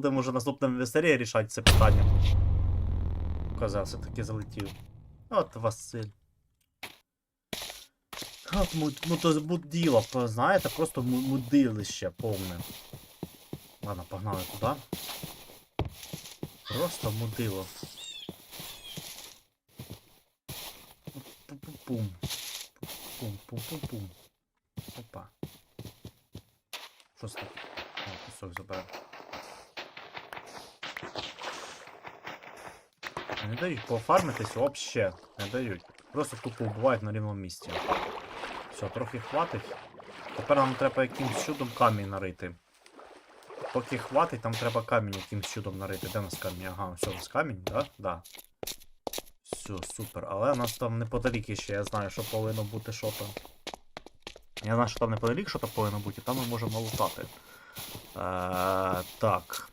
будемо вже наступному серії рішати це питання. Коза все-таки залетів. От Василь. От му- ну то муділо, знаєте, просто мудилище повне. Ладно, погнали туди. Просто мудило. Пум-пум-пум. Пум-пум-пум-пум. Опа. Що це? кусок забрав. Не дають пофармитись вообще. Не дають. Просто тупо вбивають на рівному місці. Все, трохи хватить. Тепер нам треба якимсь чудом камінь нарити. Поки хватить, там треба камінь якимсь чудом нарити. Де у нас камінь? Ага, все, у нас камінь, да? Да. Все, супер. Але у нас там неподалік ще, я знаю, що повинно бути що там. Я знаю, що там неподалік що там повинно бути, там ми можемо лутати. Е, так.